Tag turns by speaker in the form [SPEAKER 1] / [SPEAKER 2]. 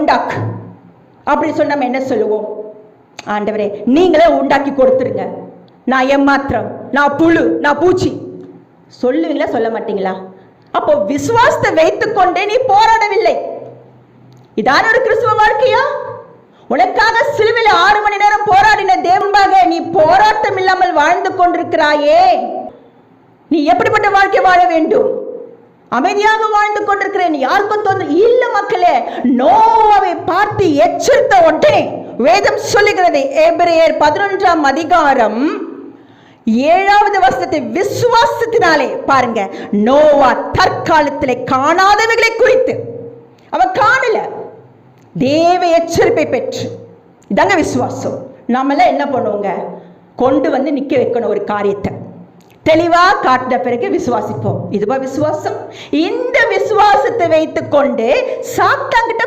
[SPEAKER 1] உண்டாக்கு அப்படி சொன்ன நம்ம என்ன சொல்லுவோம்? ஆண்டவரே நீங்களே உண்டாக்கி கொடுத்துருங்க. நான் ஏமாத்திரம் நான் புழு நான் பூச்சி. சொல்லுவீங்களா சொல்ல மாட்டீங்களா? அப்போ விசுவாசத்தை வைத்துக்கொண்டே நீ போராடவில்லை. இதான ஒரு கிறிஸ்துவ வாழ்க்கையா? உனக்காக சிலுவையில் ஆறு மணி நேரம் போராடின தேவன்பாக நீ போராட்டம் இல்லாமல் வாழ்ந்து கொண்டிருக்கிறாயே. நீ எப்படிப்பட்ட வாழ்க்கை வாழ வேண்டும்? அமைதியாக வாழ்ந்து கொண்டிருக்கிறேன். யாருக்கும் தோன்று இல்ல மக்களே நோவாவை பார்த்து எச்சரித்த உடனே வேதம் சொல்லுகிறது. எபிரேயர் பதினொன்றாம் அதிகாரம் ஏழாவது வருஷத்தை விசுவாசத்தினாலே பாருங்க. நோவா தற்காலத்திலே காணாதவைகளை குறித்து. அவன் காணல. தேவ எச்சரிப்பை பெற்று. இதாங்க விசுவாசம். நம்மளாம் என்ன பண்ணுவோங்க? கொண்டு வந்து நிக்க வைக்கணும் ஒரு காரியத்தை. தெளிவா காட்டின பிறகு விசுவாசிப்போம். இதுவா விசுவாசம்? இந்த விசுவாசத்தை வைத்துக்கொண்டு சாத்தாங்கிட்ட